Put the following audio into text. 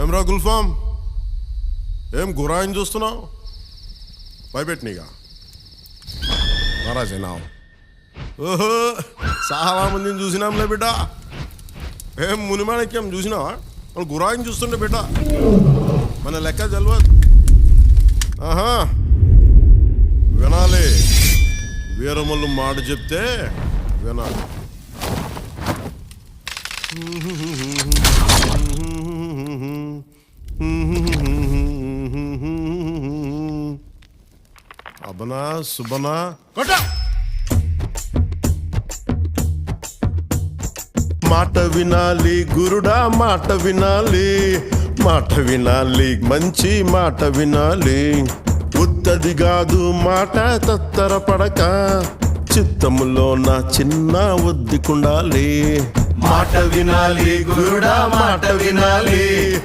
ఏం గుల్ఫామ్ ఏం గురాయిని చూస్తున్నావు? భయపెట్టినీగా. మహారాజేనా ఓహో చాలా మందిని చూసినాంలే బిడ్డ. ఏం మునిమాణిక్యం చూసినావా? వాళ్ళు గురాయిని చూస్తుండే బిడ్డ. మన లెక్క తెలియదు ఆహా. వినాలి. వీరములు మాట చెప్తే వినాలి. అబనా సుబనా కొట్ట! మాట వినాలి గురుడా మాట వినాలి. మాట వినాలి మంచి మాట వినాలి. ఉత్తది కాదు మాట తత్తర పడక. చిత్తములో నా చిన్న ఒద్దికుండాలి. మాట వినాలి గురుడా మాట వినాలి.